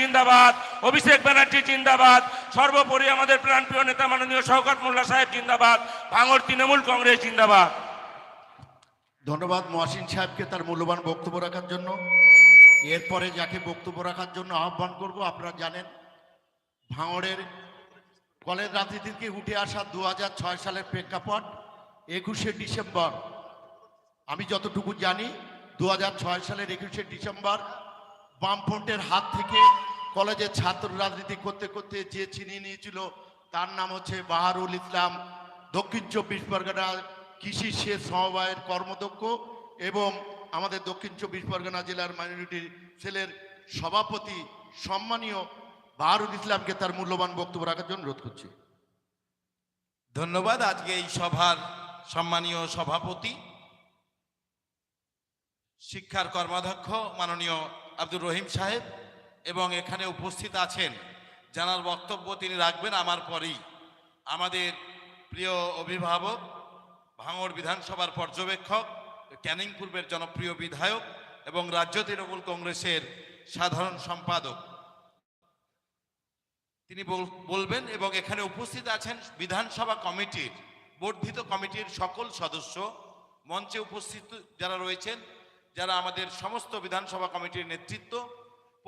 জিন্দাবাদ, অভিষেক ব্যানার্জি জিন্দাবাদ, সর্বোপরি আমাদের প্রাণপ্রিয় নেতা মাননীয় শওকত মোল্লা সাহেব জিন্দাবাদ ভাঙর তৃণমূল কংগ্রেস জিন্দাবাদ। ধন্যবাদ মহাসিন সাহেবকে তার মূল্যবান বক্তব্য রাখার জন্য। এরপরে যাকে বক্তব্য রাখার জন্য আহ্বান করব, আপনারা জানেন, ভাঙড়ের কলের রাজনীতি থেকে উঠে আসা দু সালের প্রেক্ষাপট, একুশে ডিসেম্বর। আমি যতটুকু জানি দু সালের একুশে ডিসেম্বর বামফ্রন্টের হাত থেকে কলেজের ছাত্র রাজনীতি করতে করতে যে ছিনিয়ে নিয়েছিল, তার নাম হচ্ছে বাহারুল ইসলাম। দক্ষিণ চব্বিশ পরগনা কৃষি সেচ সমবায়ের কর্মদক্ষ এবং আমাদের দক্ষিণ চব্বিশ পরগনা জেলার মাইনরিটি সেলের সভাপতি সম্মানীয় বাহারুল ইসলামকে তার মূল্যবান বক্তব্য রাখার জন্য অনুরোধ করছি। ধন্যবাদ আজকে এই সভার সম্মানীয় সভাপতি। শিক্ষার কর্মাধ্যক্ষ মাননীয় আব্দুর রহিম সাহেব। এবং এখানে উপস্থিত আছেন। জানার বক্তব্য তিনি রাখবেন আমার পরেই। আমাদের প্রিয় অভিভাবক, ভাঙড় বিধানসভার পর্যবেক্ষক, ক্যানিং পূর্বের জনপ্রিয় বিধায়ক এবং রাজ্য তৃণমূল কংগ্রেসের সাধারণ সম্পাদক। তিনি বলবেন এবং এখানে উপস্থিত আছেন বিধানসভা কমিটির, বর্ধিত কমিটির সকল সদস্য। মঞ্চে উপস্থিত যারা রয়েছেন, যারা আমাদের সমস্ত বিধানসভা কমিটির নেতৃত্ব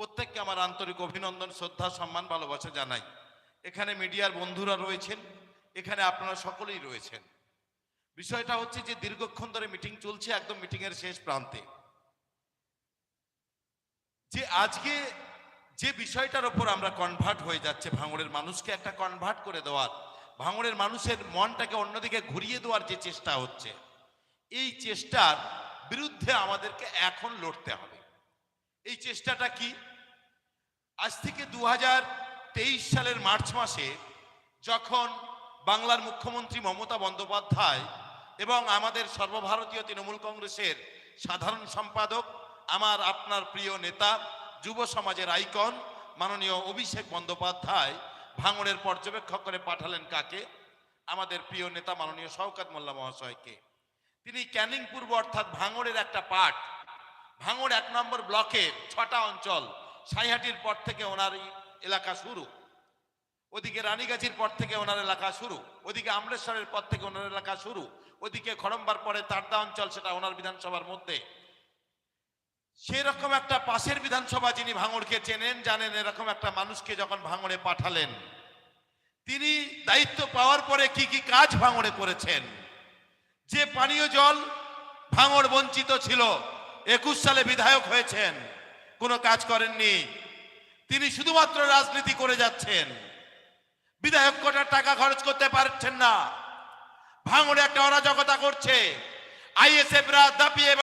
প্রত্যেককে আমার আন্তরিক অভিনন্দন, শ্রদ্ধা, সম্মান, ভালোবাসা জানাই। এখানে মিডিয়ার বন্ধুরা রয়েছেন, এখানে আপনারা সকলেই রয়েছেন। বিষয়টা হচ্ছে যে দীর্ঘক্ষণ ধরে মিটিং চলছে, একদম মিটিংয়ের শেষ প্রান্তে। যে আজকে যে বিষয়টার ওপর আমরা কনভার্ট হয়ে যাচ্ছে ভাঙড়ের মানুষকে, একটা কনভার্ট করে দেওয়ার, ভাঙড়ের মানুষের মনটাকে অন্যদিকে ঘুরিয়ে দেওয়ার যে চেষ্টা হচ্ছে, এই চেষ্টার বিরুদ্ধে আমাদেরকে এখন লড়তে হবে। এই চেষ্টাটা কি? আজ থেকে দু হাজার তেইশ সালের মার্চ মাসে যখন বাংলার মুখ্যমন্ত্রী মমতা বন্দ্যোপাধ্যায় এবং আমাদের সর্বভারতীয় তৃণমূল কংগ্রেসের সাধারণ সম্পাদক, আমার আপনার প্রিয় নেতা, যুব সমাজের আইকন, মাননীয় অভিষেক বন্দ্যোপাধ্যায় ভাঙড়ের পর্যবেক্ষক করে পাঠালেন কাকে? আমাদের প্রিয় নেতা মাননীয় শওকাত মোল্লা মহাশয়কে। তিনি ক্যানিং পূর্ব অর্থাৎ ভাঙড়ের একটা পার্ট ভাঙড় এক নম্বর ব্লকে ছটা অঞ্চল, সাইহাটির পর থেকে ওনার এলাকা শুরু। ওদিকে রানীগাছির পর থেকে ওনার এলাকা শুরু। ওদিকে আমরেশ্বরের পর থেকে ওনার এলাকা শুরু। ওদিকে খড়ম্বার পরে তারদা অঞ্চল, সেটা ওনার বিধানসভার মধ্যে। সেরকম একটা পাশের বিধানসভা যিনি ভাঙড়কে চেনেন, জানেন, এরকম একটা মানুষকে যখন ভাঙড়ে পাঠালেন, তিনি দায়িত্ব পাওয়ার পরে কি কি কাজ ভাঙড়ে করেছেন? যে পানীয় জল ভাঙড় বঞ্চিত ছিল একুশ সালে বিধায়ক হয়েছেন। কোনো কাজ করেননি। তিনি শুধুমাত্র রাজনীতি করে যাচ্ছেন। বিধায়ক কোটার টাকা খরচ করতে পারছেন না। ভাঙড়ে একটা অরাজকতা করছে। আইএসএফরা দাপিয়ে